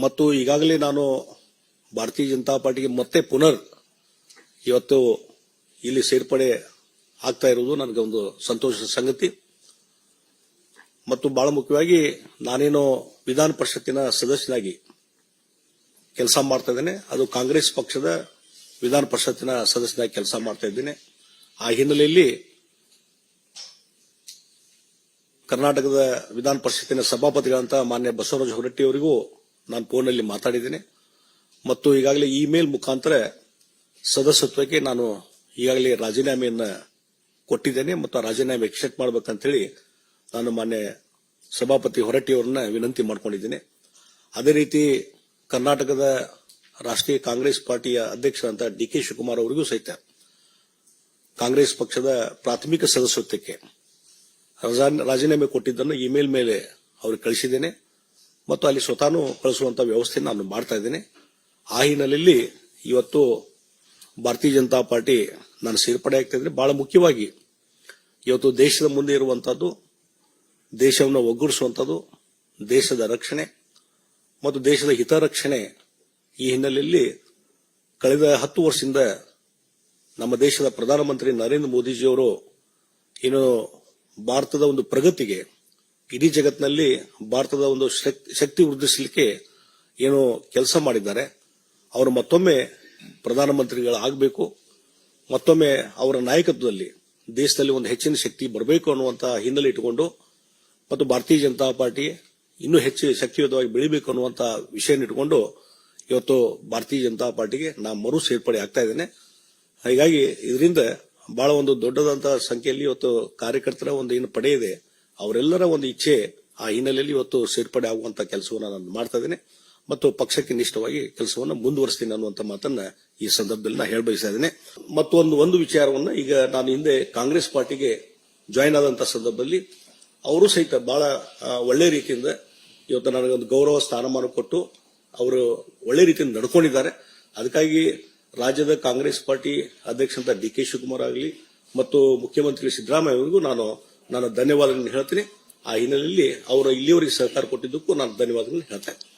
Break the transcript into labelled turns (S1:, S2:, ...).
S1: ಮತ್ತು ಈಗಾಗಲೇ ನಾನು ಭಾರತೀಯ ಜನತಾ ಪಾರ್ಟಿಗೆ ಮತ್ತೆ ಪುನರ್ ಇವತ್ತು ಇಲ್ಲಿ ಸೇರ್ಪಡೆ ಆಗ್ತಾ ಇರುವುದು ನನಗೆ ಒಂದು ಸಂತೋಷದ ಸಂಗತಿ. ಮತ್ತು ಬಹಳ ಮುಖ್ಯವಾಗಿ ನಾನೇನು ವಿಧಾನ ಪರಿಷತ್ತಿನ ಸದಸ್ಯನಾಗಿ ಕೆಲಸ ಮಾಡ್ತಾ ಇದ್ದೇನೆ. ಅದು ಕಾಂಗ್ರೆಸ್ ಪಕ್ಷದ ವಿಧಾನ ಪರಿಷತ್ತಿನ ಸದಸ್ಯನಾಗಿ ಕೆಲಸ ಮಾಡ್ತಾ ಇದ್ದೇನೆ. ಆ ಹಿನ್ನೆಲೆಯಲ್ಲಿ ಕರ್ನಾಟಕದ ವಿಧಾನ ಪರಿಷತ್ತಿನ ಸಭಾಪತಿಗಳಂತ ಮಾನ್ಯ ಬಸವರಾಜ ಹೊರಟ್ಟಿ ಅವರಿಗೂ ನಾನು ಫೋನಲ್ಲಿ ಮಾತಾಡಿದ್ದೀನಿ. ಮತ್ತು ಈಗಾಗಲೇ ಇಮೇಲ್ ಮುಖಾಂತರ ಸದಸ್ಯತ್ವಕ್ಕೆ ನಾನು ಈಗಾಗಲೇ ರಾಜೀನಾಮೆಯನ್ನು ಕೊಟ್ಟಿದ್ದೇನೆ ಮತ್ತು ಆ ರಾಜೀನಾಮೆ ಎಕ್ಸೆಪ್ಟ್ ಮಾಡಬೇಕಂತೇಳಿ ನಾನು ಮಾನ್ಯ ಸಭಾಪತಿ ಹೊರಟ್ಟಿಯವರನ್ನ ವಿನಂತಿ ಮಾಡಿಕೊಂಡಿದ್ದೇನೆ. ಅದೇ ರೀತಿ ಕರ್ನಾಟಕದ ರಾಷ್ಟ್ರೀಯ ಕಾಂಗ್ರೆಸ್ ಪಾರ್ಟಿಯ ಅಧ್ಯಕ್ಷರಂತ ಡಿ ಕೆ ಶಿವಕುಮಾರ್ ಅವರಿಗೂ ಸಹಿತ ಕಾಂಗ್ರೆಸ್ ಪಕ್ಷದ ಪ್ರಾಥಮಿಕ ಸದಸ್ಯತ್ವಕ್ಕೆ ರಜಾ- ರಾಜೀನಾಮೆ ಕೊಟ್ಟಿದ್ದನ್ನು ಇಮೇಲ್ ಮೇಲೆ ಅವ್ರಿಗೆ ಕಳಿಸಿದ್ದೇನೆ. ಮತ್ತು ಅಲ್ಲಿ ಸ್ವತಃ ಕಳಿಸುವಂತ ವ್ಯವಸ್ಥೆ ನಾನು ಮಾಡ್ತಾ ಇದ್ದೇನೆ. ಆ ಹಿನ್ನೆಲೆಯಲ್ಲಿ ಇವತ್ತು ಭಾರತೀಯ ಜನತಾ ಪಾರ್ಟಿ ನಾನು ಸೇರ್ಪಡೆ ಆಗ್ತಾ ಇದ್ರೆ ಬಹಳ ಮುಖ್ಯವಾಗಿ ಇವತ್ತು ದೇಶದ ಮುಂದೆ ಇರುವಂತಹದ್ದು, ದೇಶವನ್ನು ಒಗ್ಗೂಡಿಸುವಂಥದ್ದು ದೇಶದ ರಕ್ಷಣೆ ಮತ್ತು ದೇಶದ ಹಿತರಕ್ಷಣೆ ಈ ಹಿನ್ನೆಲೆಯಲ್ಲಿ ಕಳೆದ ಹತ್ತು ವರ್ಷದಿಂದ ನಮ್ಮ ದೇಶದ ಪ್ರಧಾನಮಂತ್ರಿ ನರೇಂದ್ರ ಮೋದಿಜಿಯವರು ಏನು ಭಾರತದ ಒಂದು ಪ್ರಗತಿಗೆ ಇಡೀ ಜಗತ್ತಿನಲ್ಲಿ ಭಾರತದ ಒಂದು ಶಕ್- ಶಕ್ತಿ ವೃದ್ಧಿಸಲಿಕ್ಕೆ ಏನು ಕೆಲಸ ಮಾಡಿದ್ದಾರೆ. ಅವರು ಮತ್ತೊಮ್ಮೆ ಪ್ರಧಾನಮಂತ್ರಿಗಳಾಗಬೇಕು ಮತ್ತೊಮ್ಮೆ ಅವರ ನಾಯಕತ್ವದಲ್ಲಿ ದೇಶದಲ್ಲಿ ಒಂದು ಹೆಚ್ಚಿನ ಶಕ್ತಿ ಬರಬೇಕು ಅನ್ನುವಂತ ಹಿನ್ನೆಲೆ ಇಟ್ಟುಕೊಂಡು ಮತ್ತು ಭಾರತೀಯ ಜನತಾ ಪಾರ್ಟಿ ಇನ್ನೂ ಹೆಚ್ಚು ಶಕ್ತಿಯುತವಾಗಿ ಬೆಳಿಬೇಕು ಅನ್ನುವಂತ ವಿಷಯ ಇಟ್ಟುಕೊಂಡು ಇವತ್ತು ಭಾರತೀಯ ಜನತಾ ಪಾರ್ಟಿಗೆ ನಾನು ಮರು ಸೇರ್ಪಡೆ ಆಗ್ತಾ ಇದ್ದೇನೆ. ಹೀಗಾಗಿ ಇದರಿಂದ ಬಹಳ ಒಂದು ದೊಡ್ಡದಂತಹ ಸಂಖ್ಯೆಯಲ್ಲಿ ಇವತ್ತು ಕಾರ್ಯಕರ್ತರ ಒಂದು ಏನು ಪಡೆಯಿದೆ ಅವರೆಲ್ಲರ ಒಂದು ಇಚ್ಛೆ ಆ ಹಿನ್ನೆಲೆಯಲ್ಲಿ ಇವತ್ತು ಸೇರ್ಪಡೆ ಆಗುವಂತ ಕೆಲಸವನ್ನು ನಾನು ಮಾಡ್ತಾ ಇದ್ದೇನೆ. ಮತ್ತು ಪಕ್ಷಕ್ಕೆ ನಿಷ್ಠವಾಗಿ ಕೆಲಸವನ್ನು ಮುಂದುವರಿಸ್ತೀನಿ ಅನ್ನುವಂತ ಮಾತನ್ನ ಈ ಸಂದರ್ಭದಲ್ಲಿ ನಾನು ಹೇಳಬಯಸ್ತಾ ಇದ್ದೇನೆ. ಮತ್ತು ಒಂದು ಒಂದು ವಿಚಾರವನ್ನ ಈಗ ನಾನು ಹಿಂದೆ ಕಾಂಗ್ರೆಸ್ ಪಾರ್ಟಿಗೆ ಜಾಯಿನ್ ಆದಂತ ಸಂದರ್ಭದಲ್ಲಿ ಅವರು ಸಹಿತ ಬಹಳ ಒಳ್ಳೆ ರೀತಿಯಿಂದ ಇವತ್ತು ನನಗೆ ಒಂದು ಗೌರವ ಸ್ಥಾನಮಾನ ಕೊಟ್ಟು ಅವರು ಒಳ್ಳೆ ರೀತಿಯಿಂದ ನಡ್ಕೊಂಡಿದ್ದಾರೆ. ಅದಕ್ಕಾಗಿ ರಾಜ್ಯದ ಕಾಂಗ್ರೆಸ್ ಪಾರ್ಟಿ ಅಧ್ಯಕ್ಷ ಅಂತ ಡಿ ಕೆ ಶಿವಕುಮಾರ್ ಆಗಲಿ ಮತ್ತು ಮುಖ್ಯಮಂತ್ರಿ ಸಿದ್ದರಾಮಯ್ಯ ಅವರಿಗೂ ನಾನು ನಾನು ಧನ್ಯವಾದಗಳನ್ನು ಹೇಳ್ತೀನಿ. ಆ ಹಿನ್ನೆಲೆಯಲ್ಲಿ ಅವರು ಇಲ್ಲಿಯವರೆಗೆ ಸಹಕಾರ ಕೊಟ್ಟಿದ್ದಕ್ಕೂ ನಾನು ಧನ್ಯವಾದಗಳನ್ನು ಹೇಳ್ತಾ